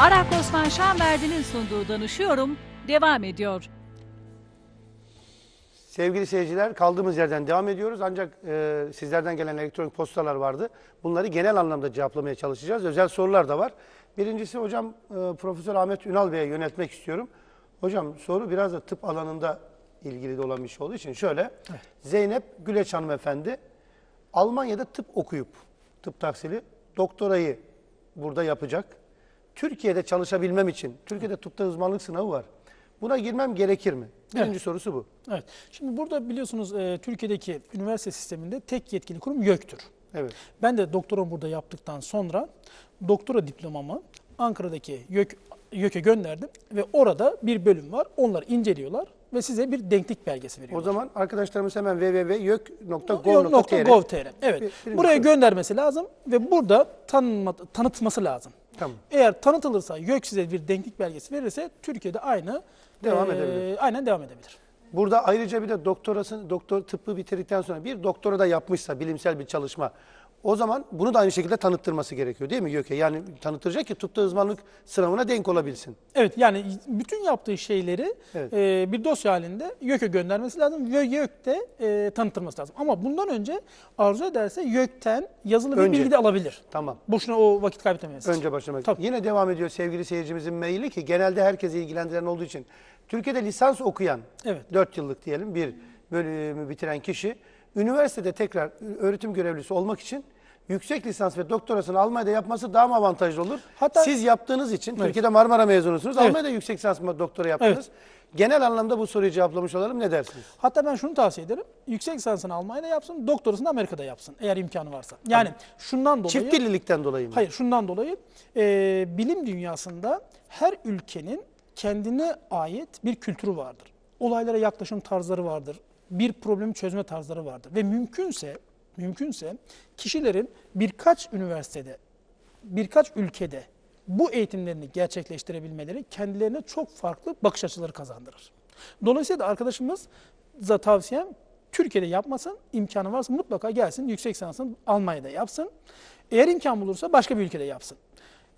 Arak Osman Şanverdi'nin sunduğu Danışıyorum devam ediyor. Sevgili seyirciler kaldığımız yerden devam ediyoruz ancak e, sizlerden gelen elektronik postalar vardı. Bunları genel anlamda cevaplamaya çalışacağız. Özel sorular da var. Birincisi hocam e, Profesör Ahmet Ünal Bey'e yönetmek istiyorum. Hocam soru biraz da tıp alanında ilgili de olan bir şey olduğu için şöyle. Zeynep Güleç hanımefendi Almanya'da tıp okuyup tıp tahsili doktorayı burada yapacak. Türkiye'de çalışabilmem için Türkiye'de tıpta uzmanlık sınavı var. Buna girmem gerekir mi? Birinci Evet. sorusu bu. Evet. Şimdi burada biliyorsunuz e, Türkiye'deki üniversite sisteminde tek yetkili kurum YÖK'tür. Evet. Ben de doktoramı burada yaptıktan sonra doktora diplomamı Ankara'daki YÖK, YÖK'e gönderdim ve orada bir bölüm var. Onlar inceliyorlar ve size bir denklik belgesi O veriyorlar. zaman arkadaşlarımız hemen www.yok.gov.tr Yok.gov.tr. Evet. Bir- Buraya soru. göndermesi lazım ve burada tanıtması lazım. Tamam. Eğer tanıtılırsa YÖK size bir denklik belgesi verirse Türkiye'de aynı Devam edebilir. Aynen devam edebilir. Burada ayrıca bir de doktorasını, doktor tıbbı bitirdikten sonra bir doktora da yapmışsa bilimsel bir çalışma o zaman bunu da aynı şekilde tanıttırması gerekiyor değil mi YÖK'e? Yani tanıtacak ki tıpta uzmanlık sınavına denk olabilsin. Evet yani bütün yaptığı şeyleri Evet. e, bir dosya halinde YÖK'e göndermesi lazım ve YÖK de e, tanıtılması lazım. Ama bundan önce arzu ederse YÖK'ten yazılı bir Önce. bilgi de alabilir. Tamam. Boşuna o vakit kaybetmemesi. Önce başlamak. Tabii. Yine devam ediyor sevgili seyircimizin maili ki genelde herkesi ilgilendiren olduğu için. Türkiye'de lisans okuyan, Evet. 4 yıllık diyelim bir bölümü bitiren kişi, üniversitede tekrar öğretim görevlisi olmak için yüksek lisans ve doktorasını Almanya'da yapması daha mı avantajlı olur? Hatta- Siz yaptığınız için, Türkiye'de Marmara mezunusunuz, Evet. Almanya'da yüksek lisans ve doktora yaptınız. Genel anlamda bu soruyu cevaplamış olalım. Ne dersiniz? Hatta ben şunu tavsiye ederim. Yüksek lisansını Almanya'da yapsın, doktorasını Amerika'da yapsın eğer imkanı varsa. Yani şundan dolayı Çift dillilikten dolayı mı? Hayır, şundan dolayı e, bilim dünyasında her ülkenin kendine ait bir kültürü vardır. Olaylara yaklaşım tarzları vardır. Bir problemi çözme tarzları vardır ve mümkünse mümkünse kişilerin birkaç üniversitede, birkaç ülkede bu eğitimlerini gerçekleştirebilmeleri kendilerine çok farklı bakış açıları kazandırır. Dolayısıyla da arkadaşımız da tavsiyem Türkiye'de yapmasın, imkanı varsa mutlaka gelsin, yüksek lisansını Almanya'da yapsın. Eğer imkan bulursa başka bir ülkede yapsın.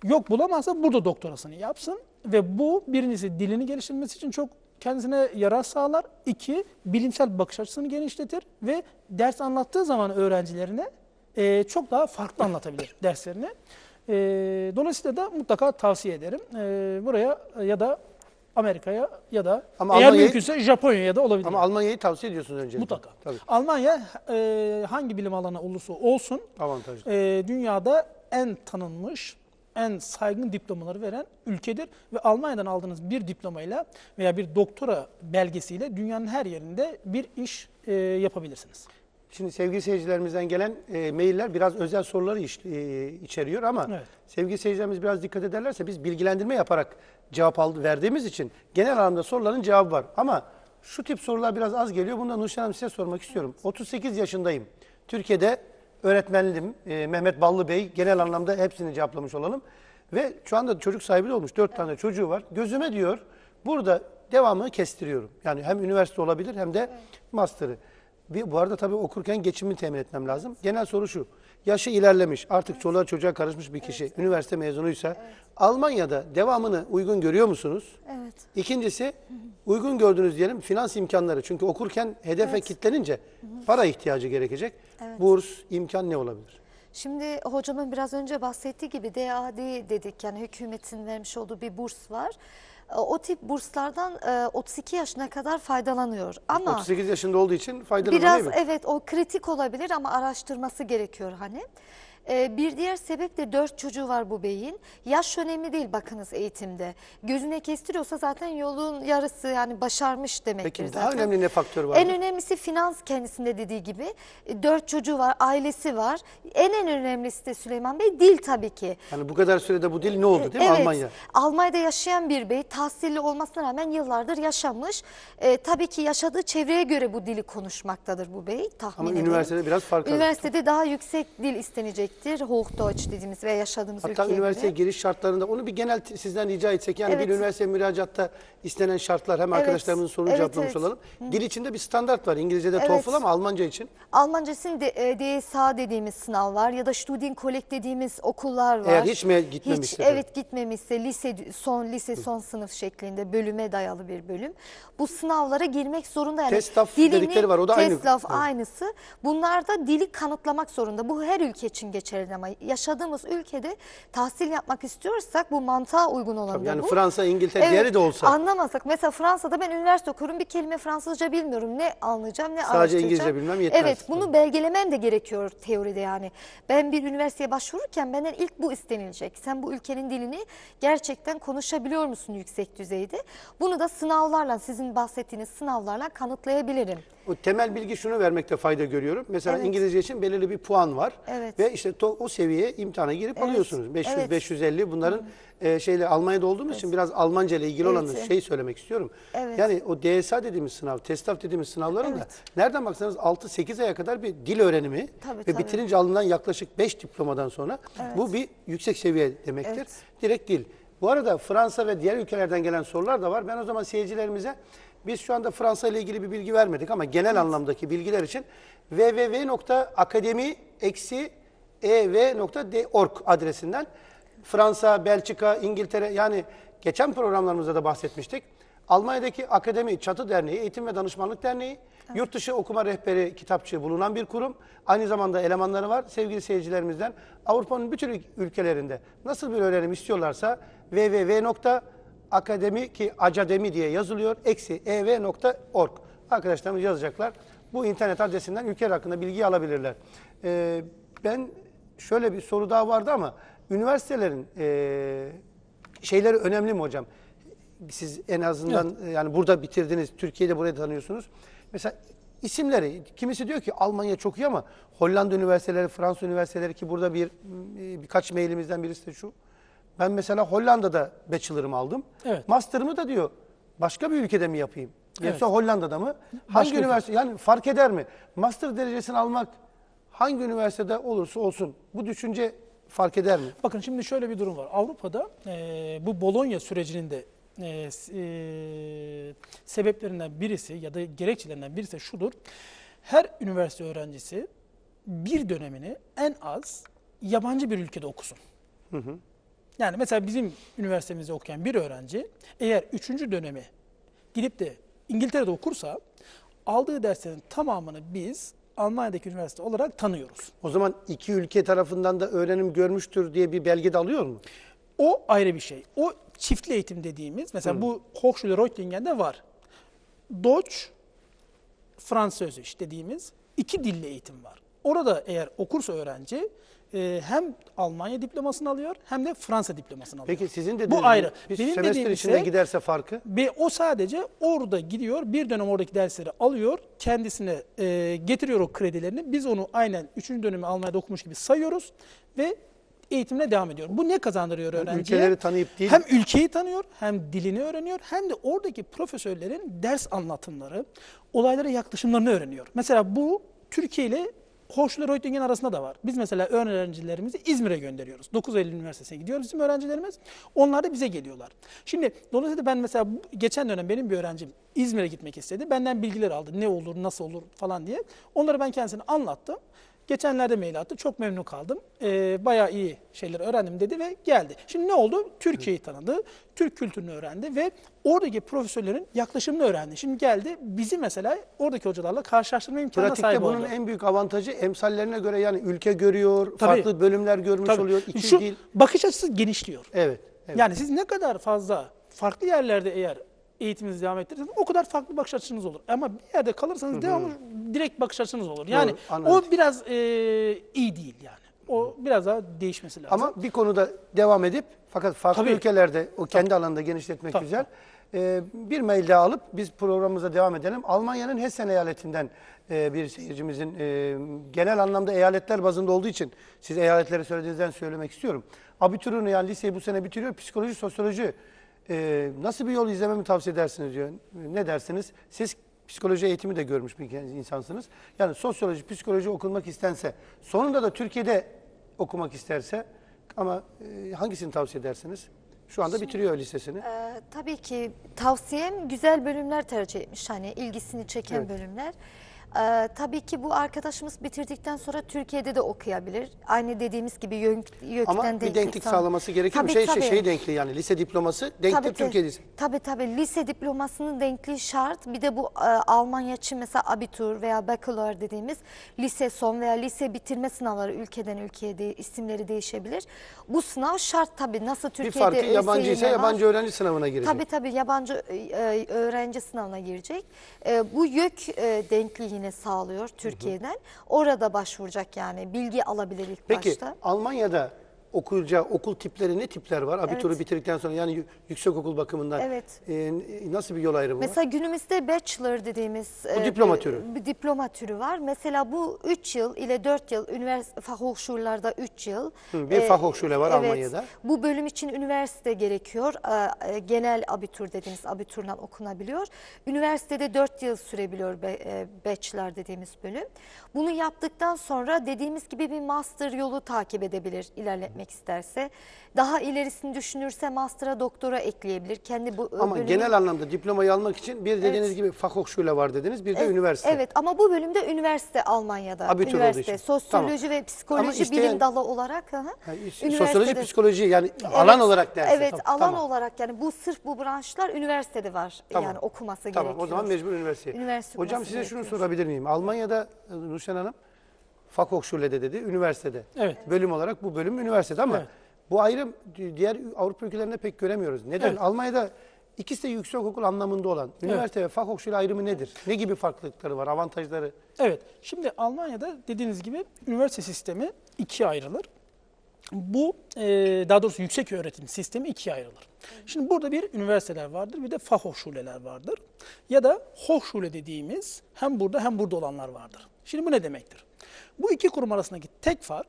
Yok bulamazsa burada doktorasını yapsın ve bu birincisi dilini geliştirmesi için çok kendisine yarar sağlar. İki, bilimsel bakış açısını genişletir ve ders anlattığı zaman öğrencilerine e, çok daha farklı anlatabilir derslerini. E, dolayısıyla da mutlaka tavsiye ederim. E, buraya ya da Amerika'ya ya da Ama eğer Almanya'yı- mümkünse Japonya'ya da olabilir. Ama Almanya'yı tavsiye ediyorsunuz öncelikle. Mutlaka. Tabii. Almanya e, hangi bilim alanı olursa olsun Avantajlı. e, dünyada en tanınmış, en saygın diplomaları veren ülkedir. Ve Almanya'dan aldığınız bir diplomayla veya bir doktora belgesiyle dünyanın her yerinde bir iş e, yapabilirsiniz. Şimdi sevgili seyircilerimizden gelen e, mailler biraz özel soruları iş- e, içeriyor ama Evet. sevgili seyircilerimiz biraz dikkat ederlerse biz bilgilendirme yaparak cevap aldı, verdiğimiz için genel anlamda soruların cevabı var. Ama şu tip sorular biraz az geliyor. Bunu da Nurşen Hanım size sormak istiyorum. 38 yaşındayım. Türkiye'de öğretmendim. E, Mehmet Ballı Bey genel anlamda hepsini cevaplamış olalım. Ve şu anda çocuk sahibi de olmuş. 4 tane çocuğu var. Gözüme diyor burada devamını kestiriyorum. Yani hem üniversite olabilir hem de master'ı. Bir, bu arada tabii okurken geçimini temin etmem lazım. Genel soru şu. Yaşı ilerlemiş, artık çoluğa çocuğa karışmış bir kişi, üniversite mezunuysa Almanya'da devamını uygun görüyor musunuz? Evet. İkincisi, uygun gördüğünüz diyelim finans imkanları. Çünkü okurken hedefe kitlenince para ihtiyacı gerekecek. Burs, imkan ne olabilir? Şimdi hocamın biraz önce bahsettiği gibi DAD dedik yani hükümetin vermiş olduğu bir burs var. E, O tip burslardan e, 32 yaşına kadar faydalanıyor. Ama 38 yaşında olduğu için faydalanıyor biraz evet o kritik olabilir ama araştırması gerekiyor hani. E, Bir diğer sebep de dört çocuğu var bu beyin. Yaş önemli değil bakınız eğitimde. Gözüne kestiriyorsa zaten yolun yarısı yani başarmış demektir Peki daha zaten. önemli ne faktör var? En önemlisi finans kendisinde dediği gibi. E, Dört çocuğu var, ailesi var. En en önemlisi de Süleyman Bey dil tabii ki. Yani bu kadar sürede bu dil ne oldu değil mi evet, Almanya? Almanya'da yaşayan bir bey tahsilli olmasına rağmen yıllardır yaşamış. E, tabii ki yaşadığı çevreye göre bu dili konuşmaktadır bu bey tahmin Ama ederim. üniversitede biraz fark var. Üniversitede daha yüksek dil istenecek yüksektir. Hochdeutsch dediğimiz ve yaşadığımız Hatta ülkeye üniversiteye göre. giriş şartlarında onu bir genel sizden rica etsek yani Evet. bir üniversite müracaatta istenen şartlar hem arkadaşlarımızın sorunu Evet, cevaplamış evet. olalım. Dil içinde bir standart var. İngilizce'de Evet. TOEFL ama Almanca için. Almancasının de, e, DSA dediğimiz sınav var ya da Studienkolleg dediğimiz okullar var. Eğer hiç mi gitmemişse Hiç, tabii. evet gitmemişse lise son lise son sınıf şeklinde bölüme dayalı bir bölüm. Bu sınavlara girmek zorunda yani. TESTAF dedikleri var, o da aynı. TESTAF Evet. aynısı. Bunlar da dili kanıtlamak zorunda. Bu her ülke için geçerli ama yaşadığımız ülkede tahsil yapmak istiyorsak bu mantığa uygun olan Tabii da yani bu. Fransa, İngiltere diğeri de olsa. Anlamasak. Mesela Fransa'da ben üniversite okurum bir kelime Fransızca bilmiyorum. Ne anlayacağım ne Sadece araştıracağım. İngilizce bilmem yetmez. Evet bunu belgelemem de gerekiyor teoride yani. Ben bir üniversiteye başvururken benden ilk bu istenilecek. Sen bu ülkenin dilini gerçekten konuşabiliyor musun yüksek düzeyde? Bunu da sınavlarla sizin bahsettiğiniz sınavlarla kanıtlayabilirim. O temel bilgi şunu vermekte fayda görüyorum. Mesela Evet. İngilizce için belirli bir puan var. Evet. Ve işte to- o seviyeye imtihana girip Evet. alıyorsunuz. 500 Evet. 550 bunların e, şeyle Almanya'da olduğumuz için biraz Almanca ile ilgili olan Evet. şey söylemek istiyorum. Evet. Yani o DSA dediğimiz sınav, TESTAF dediğimiz sınavların da Evet. nereden baksanız 6-8 aya kadar bir dil öğrenimi Tabii, ve tabii. bitirince alınan yaklaşık 5 diplomadan sonra bu bir yüksek seviye demektir. Evet. Direkt dil. Bu arada Fransa ve diğer ülkelerden gelen sorular da var. Ben o zaman seyircilerimize biz şu anda Fransa ile ilgili bir bilgi vermedik ama genel anlamdaki bilgiler için www.akademi-ev.org adresinden Fransa, Belçika, İngiltere yani geçen programlarımızda da bahsetmiştik. Almanya'daki Akademi Çatı Derneği, Eğitim ve Danışmanlık Derneği, yurt dışı okuma rehberi kitapçığı bulunan bir kurum. Aynı zamanda elemanları var. Sevgili seyircilerimizden Avrupa'nın bütün ül- ülkelerinde nasıl bir öğrenim istiyorlarsa www.akademi ki academi diye yazılıyor. Eksi ev.org. Arkadaşlarımız yazacaklar. Bu internet adresinden ülkeler hakkında bilgi alabilirler. Ee, ben şöyle bir soru daha vardı ama üniversitelerin ee, şeyleri önemli mi hocam? Siz en azından e, yani burada bitirdiniz, Türkiye'de burayı tanıyorsunuz. Mesela isimleri, kimisi diyor ki Almanya çok iyi ama Hollanda üniversiteleri, Fransa üniversiteleri ki burada bir e, birkaç mailimizden birisi de şu. Ben mesela Hollanda'da bachelor'ımı aldım. Evet. Master'ımı da diyor başka bir ülkede mi yapayım? Evet. Yoksa Hollanda'da mı? Hangi ülke. üniversite? Yani fark eder mi? Master derecesini almak hangi üniversitede olursa olsun bu düşünce fark eder mi? Bakın şimdi şöyle bir durum var. Avrupa'da e, bu Bologna sürecinin de e, e, sebeplerinden birisi ya da gerekçelerinden birisi şudur. Her üniversite öğrencisi bir dönemini en az yabancı bir ülkede okusun. Yani mesela bizim üniversitemizde okuyan bir öğrenci eğer üçüncü dönemi gidip de İngiltere'de okursa aldığı derslerin tamamını biz Almanya'daki üniversite olarak tanıyoruz. O zaman iki ülke tarafından da öğrenim görmüştür diye bir belge de alıyor mu? O ayrı bir şey. O çiftli eğitim dediğimiz, mesela bu Hochschule Reutlingen'de var. Deutsch, Fransızca dediğimiz iki dilli eğitim var. Orada eğer okursa öğrenci e, hem Almanya diplomasını alıyor hem de Fransa diplomasını alıyor. Peki sizin dediğiniz Bu ayrı. Bir Benim semester içinde ise- giderse farkı. Ve o sadece orada gidiyor, bir dönem oradaki dersleri alıyor, kendisine e, getiriyor o kredilerini. Biz onu aynen 3. dönemi Almanya'da okumuş gibi sayıyoruz ve eğitimine devam ediyor. Bu ne kazandırıyor öğrenciye? ülkeleri tanıyıp değil- Hem ülkeyi tanıyor, hem dilini öğreniyor, hem de oradaki profesörlerin ders anlatımları, olaylara yaklaşımlarını öğreniyor. Mesela bu Türkiye ile Hochschule Reutlingen arasında da var. Biz mesela öğrencilerimizi İzmir'e gönderiyoruz. 9 Eylül Üniversitesi'ne gidiyor bizim öğrencilerimiz. Onlar da bize geliyorlar. Şimdi dolayısıyla ben mesela geçen dönem benim bir öğrencim İzmir'e gitmek istedi. Benden bilgiler aldı. Ne olur, nasıl olur falan diye. Onları ben kendisine anlattım. Geçenlerde mail attı. Çok memnun kaldım. Ee, bayağı iyi şeyler öğrendim dedi ve geldi. Şimdi ne oldu? Türkiye'yi tanıdı. Türk kültürünü öğrendi ve oradaki profesörlerin yaklaşımını öğrendi. Şimdi geldi bizi mesela oradaki hocalarla karşılaştırma imkanına Pratikte sahip bunun oldu. en büyük avantajı emsallerine göre yani ülke görüyor, Tabii. farklı bölümler görmüş Tabii. oluyor. İki Şu dil. bakış açısı genişliyor. Evet. evet. Yani siz ne kadar fazla farklı yerlerde eğer eğitiminizi devam ettirirseniz o kadar farklı bakış açınız olur. Ama bir yerde kalırsanız devamlı direkt bakış açınız olur. Yani Doğru, anladım. o biraz e, iyi değil yani. O biraz daha değişmesi lazım. Ama bir konuda devam edip fakat farklı Tabii. ülkelerde o kendi alanında genişletmek Tabii. güzel. Ee, bir mail daha alıp biz programımıza devam edelim. Almanya'nın Hessen eyaletinden e, bir seyircimizin e, genel anlamda eyaletler bazında olduğu için siz eyaletleri söylediğinizden söylemek istiyorum. Abiturunu yani liseyi bu sene bitiriyor. Psikoloji, sosyoloji e, nasıl bir yol izlememi tavsiye edersiniz diyor. Ne dersiniz? Siz psikoloji eğitimi de görmüş bir insansınız. Yani sosyoloji, psikoloji okunmak istense sonunda da Türkiye'de okumak isterse ama e, hangisini tavsiye edersiniz? Şu anda bitiriyor lisesini. Ee, tabii ki tavsiyem güzel bölümler tercih etmiş. Hani ilgisini çeken Evet. bölümler. Ee, tabii ki bu arkadaşımız bitirdikten sonra Türkiye'de de okuyabilir. Aynı dediğimiz gibi yön, YÖK'ten Ama bir denklik denklik sağ- sağlaması gerekiyor mu? Tabii, Şey, şey, tabii. şey denkliği yani lise diploması denkli Tabii, Türkiye lisesi. Tabii tabii lise diplomasının denkliği şart. Bir de bu e, Almanya için mesela abitur veya bakalor dediğimiz lise son veya lise bitirme sınavları ülkeden ülkeye de, isimleri değişebilir. Bu sınav şart tabii. Nasıl Bir Türkiye'de farkı yabancı ise yabancı öğrenci sınavına girecek. Tabii tabii yabancı e, öğrenci sınavına girecek. E, bu YÖK e, denkliği yine sağlıyor Türkiye'den. Orada başvuracak yani bilgi alabilir ilk Peki başta. Almanya'da okulacağı okul tipleri ne tipler var? Abituru Evet. bitirdikten sonra yani yü- yüksek okul bakımından Evet. e, nasıl bir yol ayrımı var? Mesela günümüzde bachelor dediğimiz Bu e, diploma bir- türü. Bir diploma türü var. Mesela bu 3 yıl ile 4 yıl üniversite Fachhochschul'larda 3 yıl. Hı, bir Fachhochschule var Almanya'da. Bu bölüm için üniversite gerekiyor. E, Genel abitur dediğimiz abiturla okunabiliyor. Üniversitede 4 yıl sürebiliyor be- e, bachelor dediğimiz bölüm. Bunu yaptıktan sonra dediğimiz gibi bir master yolu takip edebilir ilerletmek isterse. Daha ilerisini düşünürse master'a doktora ekleyebilir. Kendi bu Ama bölümün- genel anlamda diplomayı almak için bir dediğiniz Evet. gibi Fachhochschule var dediniz, bir de Evet, üniversite. Evet ama bu bölümde üniversite Almanya'da. Abitur üniversite, sosyoloji ve psikoloji isteyen- bilim dalı olarak. hı hı, Ha, üniversitede- sosyoloji, psikoloji yani Evet, alan olarak dersi. Evet Tamam, alan tamam. olarak yani bu sırf bu branşlar üniversitede var. Tamam. Yani okuması Tamam gerekiyor. o zaman mecbur üniversiteye. Üniversite Hocam size şunu sorabilir miyim? Almanya'da e, Nurşen Hanım Fachhochschule'de dedi, üniversitede. Evet. Bölüm olarak bu bölüm üniversitede ama Evet. bu ayrım di- diğer Avrupa ülkelerinde pek göremiyoruz. Neden? Evet. Almanya'da ikisi de yüksekokul anlamında olan üniversite ve Fachhochschule ayrımı nedir? Ne gibi farklılıkları var, avantajları? Evet. Şimdi Almanya'da dediğiniz gibi üniversite sistemi ikiye ayrılır. Bu e, daha doğrusu yüksek öğretim sistemi ikiye ayrılır. Şimdi burada bir üniversiteler vardır bir de Fachhochschuleler vardır. Ya da Hochschule dediğimiz hem burada hem burada olanlar vardır. Şimdi bu ne demektir? Bu iki kurum arasındaki tek fark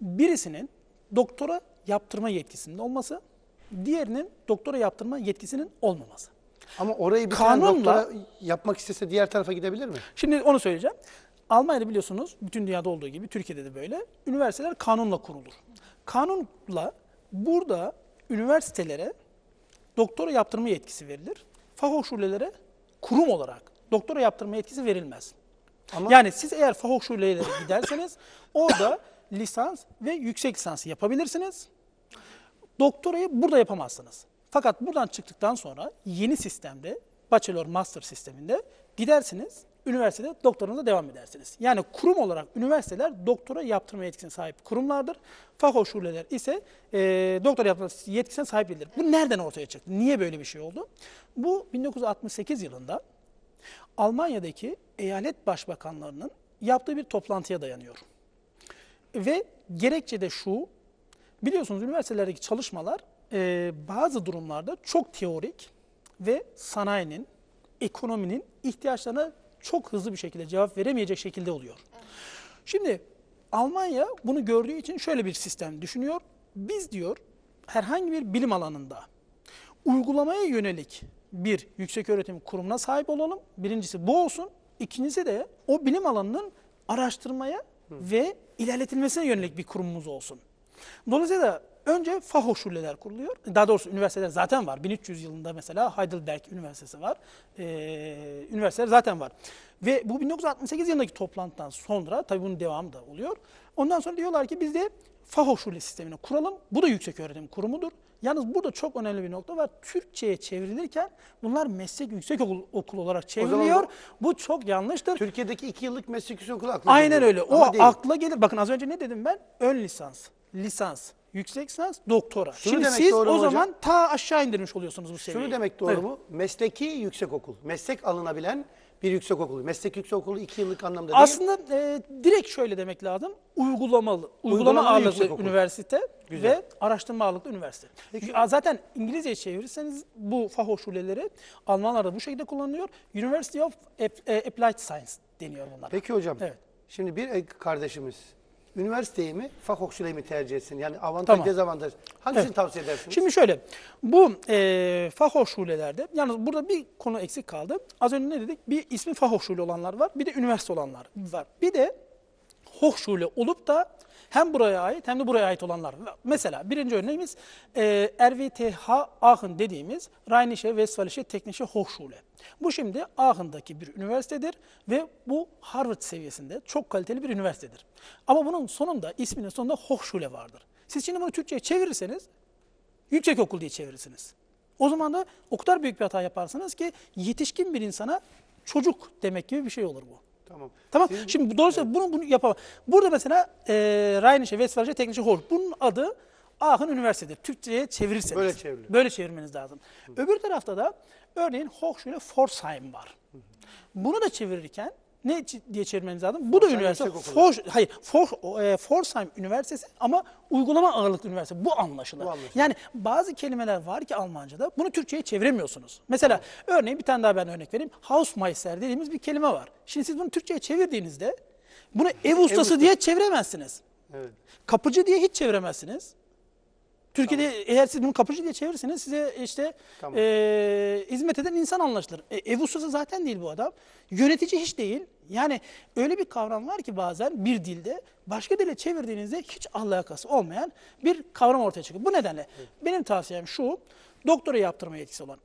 birisinin doktora yaptırma yetkisinin olması, diğerinin doktora yaptırma yetkisinin olmaması. Ama orayı bir Kanunla- doktora yapmak istese diğer tarafa gidebilir mi? Şimdi onu söyleyeceğim. Almanya'da biliyorsunuz bütün dünyada olduğu gibi Türkiye'de de böyle üniversiteler kanunla kurulur. Kanunla burada üniversitelere doktora yaptırma yetkisi verilir. Fachhochschule'lere kurum olarak doktora yaptırma yetkisi verilmez. Ama- Yani siz eğer Fachhochschule'lere giderseniz orada lisans ve yüksek lisansı yapabilirsiniz. Doktorayı burada yapamazsınız. Fakat buradan çıktıktan sonra yeni sistemde, bachelor master sisteminde gidersiniz, üniversitede doktorunuza devam edersiniz. Yani kurum olarak üniversiteler doktora yaptırma yetkisine sahip kurumlardır. Fachhochschuleler ise e, doktora yaptırma yetkisine sahip değildir. Bu nereden ortaya çıktı? Niye böyle bir şey oldu? Bu 1968 yılında Almanya'daki eyalet başbakanlarının yaptığı bir toplantıya dayanıyor. Ve gerekçe de şu, biliyorsunuz üniversitelerdeki çalışmalar e, bazı durumlarda çok teorik ve sanayinin, ekonominin ihtiyaçlarına çok hızlı bir şekilde cevap veremeyecek şekilde oluyor. Şimdi Almanya bunu gördüğü için şöyle bir sistem düşünüyor. Biz diyor herhangi bir bilim alanında uygulamaya yönelik bir yüksek öğretim kurumuna sahip olalım. Birincisi bu olsun. İkincisi de o bilim alanının araştırmaya ve ilerletilmesine yönelik bir kurumumuz olsun. Dolayısıyla önce Fachhochschuleler kuruluyor. Daha doğrusu üniversiteler zaten var. 1300 yılında mesela Heidelberg Üniversitesi var. Ee, üniversiteler zaten var. Ve bu 1968 yılındaki toplantıdan sonra, tabii bunun devamı da oluyor. Ondan sonra diyorlar ki biz de Fachhochschule sistemini kuralım. Bu da yüksek öğretim kurumudur. Yalnız burada çok önemli bir nokta var. Türkçe'ye çevrilirken bunlar meslek yüksek okul, okul olarak çevriliyor. bu- çok yanlıştır. Türkiye'deki iki yıllık meslek yüksekokulu aklı Aynen geliyor. öyle. O değil. akla gelir. Bakın az önce ne dedim ben? Ön lisans, lisans, yüksek lisans, doktora. Şunu Şimdi demek siz doğru o hocam? zaman ta aşağı indirmiş oluyorsunuz bu seviyeyi. Şunu demek doğru Evet. mu? Mesleki yüksekokul. Meslek alınabilen bir yüksekokul. Meslek yüksekokulu iki yıllık anlamda değil. Aslında e, direkt şöyle demek lazım. Uygulamalı, uygulama Uygulamalı ağırlıklı üniversite Güzel. ve araştırma ağırlıklı üniversite. Peki. Zaten İngilizce çevirirseniz bu Fachhochschule'leri Almanlarda bu şekilde kullanılıyor. University of e, Applied Science deniyor bunlara. Peki hocam. Evet. Şimdi bir kardeşimiz üniversiteyi mi, Fachhochschule'yi mi tercih etsin? Yani avantaj, Tamam. dezavantaj. Hangisini Evet. tavsiye edersiniz? Şimdi şöyle, bu e, Fachhochschule'lerde, yalnız burada bir konu eksik kaldı. Az önce ne dedik? Bir ismi Fachhochschule olanlar var, bir de üniversite olanlar var. Bir de Hochschule olup da Hem buraya ait hem de buraya ait olanlar. Mesela birinci örneğimiz e, RWTH Aachen dediğimiz Rheinische Westfälische Technische Hochschule. Bu şimdi Aachen'daki bir üniversitedir ve bu Harvard seviyesinde çok kaliteli bir üniversitedir. Ama bunun sonunda isminin sonunda Hochschule vardır. Siz şimdi bunu Türkçe'ye çevirirseniz yüksek okul diye çevirirsiniz. O zaman da o kadar büyük bir hata yaparsınız ki yetişkin bir insana çocuk demek gibi bir şey olur bu. Tamam. Tamam. Siz- Şimdi dolayısıyla bunu bunu yapamam. Burada mesela e, Rheinische Westfälische Technische Hochschule. Bunun adı Aachen Üniversitesi'dir. Türkçe'ye çevirirseniz. Böyle çevriliyor. Böyle çevirmeniz lazım. Öbür tarafta da örneğin Hochschule Pforzheim var. Bunu da çevirirken ne diye çevirmeniz lazım? Bu da üniversite. For, hayır, For, e, Pforzheim Üniversitesi ama uygulama ağırlıklı üniversite. Bu anlaşılır. Bu anlaşılır. Yani bazı kelimeler var ki Almanca'da bunu Türkçe'ye çeviremiyorsunuz. Mesela örneğin bir tane daha ben örnek vereyim. Hausmeister dediğimiz bir kelime var. Şimdi siz bunu Türkçe'ye çevirdiğinizde bunu ev ustası ustası. diye çeviremezsiniz. Evet. Kapıcı diye hiç çeviremezsiniz. Türkiye'de eğer siz bunu kapıcı diye çevirirseniz size işte Tamam. eee, hizmet eden insan anlaşılır. E, ev ustası zaten değil bu adam. Yönetici hiç değil. Yani öyle bir kavram var ki bazen bir dilde başka dile çevirdiğinizde hiç alakası olmayan bir kavram ortaya çıkıyor. Bu nedenle benim tavsiyem şu. Doktora yaptırma yetkisi olan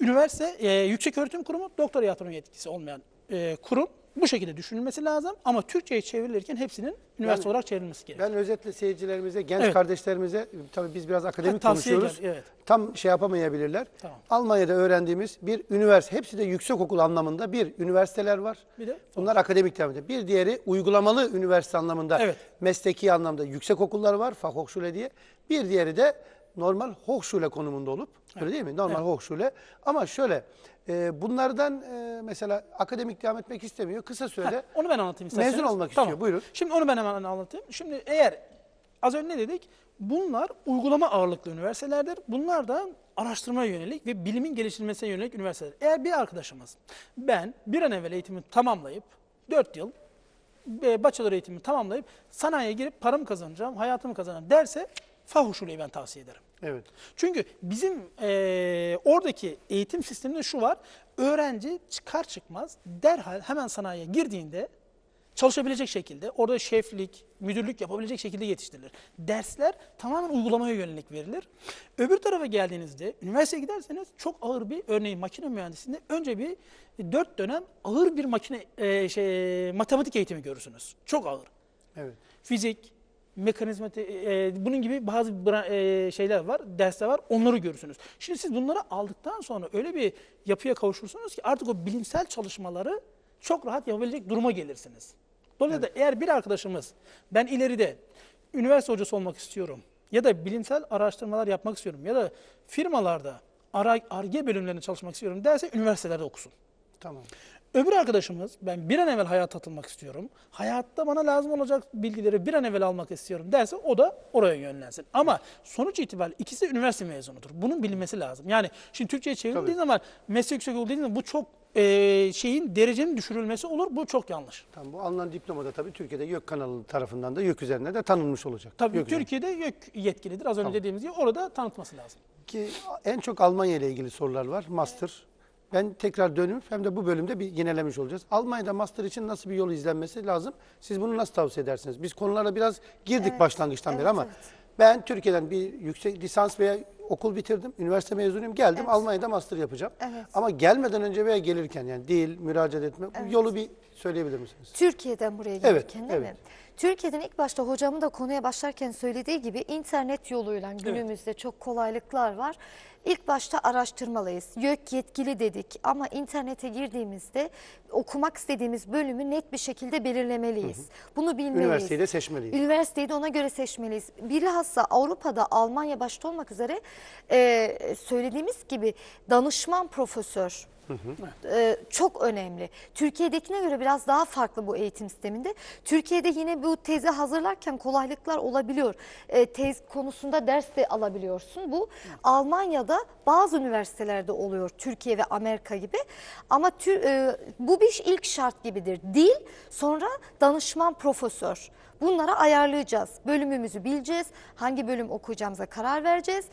üniversite, e, yüksek öğretim kurumu doktora yaptırma yetkisi olmayan e, kurum bu şekilde düşünülmesi lazım. Ama Türkçe'ye çevrilirken hepsinin üniversite olarak çevrilmesi gerekiyor. Ben özetle seyircilerimize, genç Evet. kardeşlerimize, tabii biz biraz akademik tavsiye konuşuyoruz. geldi, evet. Tam şey yapamayabilirler. Tamam. Almanya'da öğrendiğimiz bir üniversite, hepsi de yüksek okul anlamında bir üniversiteler var. Bir de Bunlar akademik ediyor. Bir diğeri uygulamalı üniversite anlamında, Evet. mesleki anlamda yüksek okullar var, Fachhochschule diye. Bir diğeri de normal Hochschule konumunda olup, öyle değil mi? Normal Hochschule. Ama şöyle, e, bunlardan e, mesela akademik devam etmek istemiyor. Kısa sürede Heh, onu ben anlatayım isterseniz. mezun olmak istiyor. Buyurun. Şimdi onu ben hemen anlatayım. Şimdi eğer az önce ne dedik? Bunlar uygulama ağırlıklı üniversitelerdir. Bunlar da araştırmaya yönelik ve bilimin geliştirilmesine yönelik üniversiteler. Eğer bir arkadaşımız ben bir an evvel eğitimi tamamlayıp 4 yıl e, bachelor eğitimi tamamlayıp sanayiye girip paramı kazanacağım, hayatımı kazanacağım derse Fachhochschule'yi ben tavsiye ederim. Evet. Çünkü bizim eee, oradaki eğitim sisteminde şu var. Öğrenci çıkar çıkmaz derhal hemen sanayiye girdiğinde çalışabilecek şekilde orada şeflik, müdürlük yapabilecek şekilde yetiştirilir. Dersler tamamen uygulamaya yönelik verilir. Öbür tarafa geldiğinizde üniversiteye giderseniz çok ağır bir örneğin makine mühendisliğinde önce bir dört dönem ağır bir makine eee, şey, matematik eğitimi görürsünüz. Çok ağır Evet. fizik, mekanizma, te- e, bunun gibi bazı e, şeyler var, dersler var. Onları görürsünüz. Şimdi siz bunları aldıktan sonra öyle bir yapıya kavuşursunuz ki artık o bilimsel çalışmaları çok rahat yapabilecek duruma gelirsiniz. Dolayısıyla eğer bir arkadaşımız ben ileride üniversite hocası olmak istiyorum ya da bilimsel araştırmalar yapmak istiyorum ya da firmalarda ARGE bölümlerinde çalışmak istiyorum derse üniversitelerde okusun. Tamam. Öbür arkadaşımız ben bir an evvel hayata atılmak istiyorum. Hayatta bana lazım olacak bilgileri bir an evvel almak istiyorum derse o da oraya yönlensin. Ama sonuç itibariyle ikisi de üniversite mezunudur. Bunun bilinmesi lazım. Yani şimdi Türkçe'ye çevrildiği Tabii. zaman meslek yüksek olduğu zaman bu çok e, şeyin derecenin düşürülmesi olur. Bu çok yanlış. Tamam, bu alınan diploma da tabii Türkiye'de YÖK kanalı tarafından da YÖK üzerinde de tanınmış olacak. Tabii YÖK. Türkiye'de YÖK yetkilidir. Az önce dediğimiz gibi orada tanıtması lazım. Ki en çok Almanya ile ilgili sorular var. Master. Ben tekrar dönüp hem de bu bölümde bir yinelemiş olacağız. Almanya'da master için nasıl bir yol izlenmesi lazım? Siz bunu nasıl tavsiye edersiniz? Biz konulara biraz girdik Evet, başlangıçtan beri evet, ama evet. ben Türkiye'den bir yüksek lisans veya okul bitirdim. Üniversite mezunuyum. Geldim Almanya'da master yapacağım. Evet. Ama gelmeden önce veya gelirken yani dil, müracaat etme bu yolu bir söyleyebilir misiniz? Türkiye'den buraya Evet, gelirken değil evet. mi? Türkiye'den ilk başta hocamın da konuya başlarken söylediği gibi internet yoluyla günümüzde çok kolaylıklar var. İlk başta araştırmalıyız. YÖK yetkili dedik ama internete girdiğimizde okumak istediğimiz bölümü net bir şekilde belirlemeliyiz. Bunu bilmeliyiz. Üniversiteyi de seçmeliyiz. Üniversiteyi de ona göre seçmeliyiz. Bilhassa Avrupa'da Almanya başta olmak üzere e, söylediğimiz gibi danışman profesör e, çok önemli. Türkiye'dekine göre biraz daha farklı bu eğitim sisteminde. Türkiye'de yine bu tezi hazırlarken kolaylıklar olabiliyor. E, tez konusunda ders de alabiliyorsun. Bu Almanya'da bazı üniversitelerde oluyor. Türkiye ve Amerika gibi. Ama tür- e, bu bir ilk şart gibidir. Dil sonra danışman profesör. Bunları ayarlayacağız. Bölümümüzü bileceğiz. Hangi bölüm okuyacağımıza karar vereceğiz.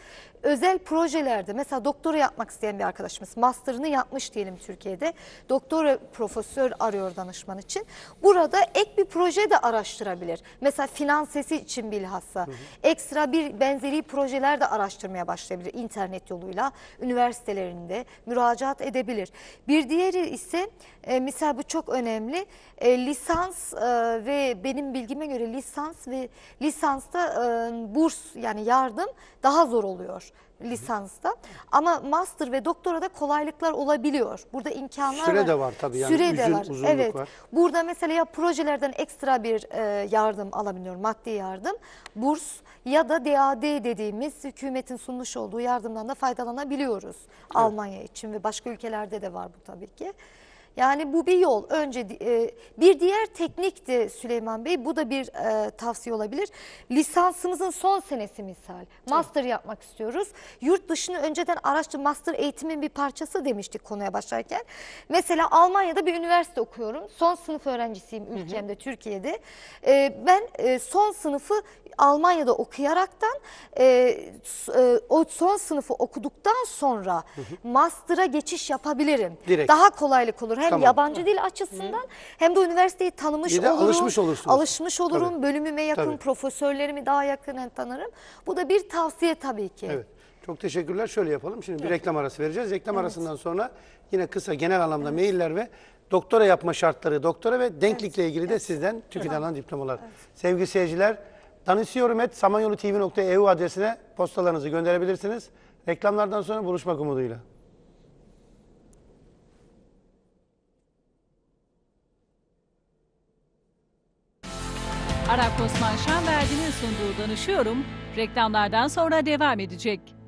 Özel projelerde mesela doktora yapmak isteyen bir arkadaşımız master'ını yapmış diyelim Türkiye'de. Doktora profesör arıyor danışman için. Burada ek bir proje de araştırabilir. Mesela finansesi için bilhassa. Ekstra bir benzeri projeler de araştırmaya başlayabilir internet yoluyla. Üniversitelerinde müracaat edebilir. Bir diğeri ise e, misal bu çok önemli. E, lisans e, ve benim bilgime göre lisans ve lisansta e, burs yani yardım daha zor oluyor lisansta. Ama master ve doktora da kolaylıklar olabiliyor. Burada imkanlar Süre var. de var tabii yani. Süre de Uzun- var. uzunluk evet. var. Burada mesela ya projelerden ekstra bir e, yardım alabiliyorum, maddi yardım, burs ya da DAD dediğimiz hükümetin sunmuş olduğu yardımdan da faydalanabiliyoruz. Almanya için ve başka ülkelerde de var bu tabii ki. Yani bu bir yol. Önce e, bir diğer teknik de Süleyman Bey bu da bir e, tavsiye olabilir. Lisansımızın son senesi misal. Master yapmak istiyoruz. Yurt dışını önceden araştır master eğitimin bir parçası demiştik konuya başlarken. Mesela Almanya'da bir üniversite okuyorum. Son sınıf öğrencisiyim ülkemde Türkiye'de. E, ben e, son sınıfı Almanya'da okuyaraktan e, e, o son sınıfı okuduktan sonra master'a geçiş yapabilirim. Direkt. Daha kolaylık olur. Hem Tamam. yabancı dil açısından hem de üniversiteyi tanımış Bir de olurum. alışmış olursunuz. Alışmış olurum. Tabii. Bölümüme yakın, Tabii. profesörlerimi daha yakinen tanırım. Bu da bir tavsiye tabii ki. Evet. Çok teşekkürler. Şöyle yapalım. Şimdi bir reklam arası vereceğiz. Reklam arasından sonra yine kısa genel anlamda mailler ve doktora yapma şartları, doktora ve denklikle ilgili de sizden TÜİK'ten alınan diplomalar. Sevgili seyirciler, danışıyorum et samanyolutv.eu adresine postalarınızı gönderebilirsiniz. Reklamlardan sonra buluşmak umuduyla. Arap Osman Şanverdi'nin sunduğu Danışıyorum reklamlardan sonra devam edecek.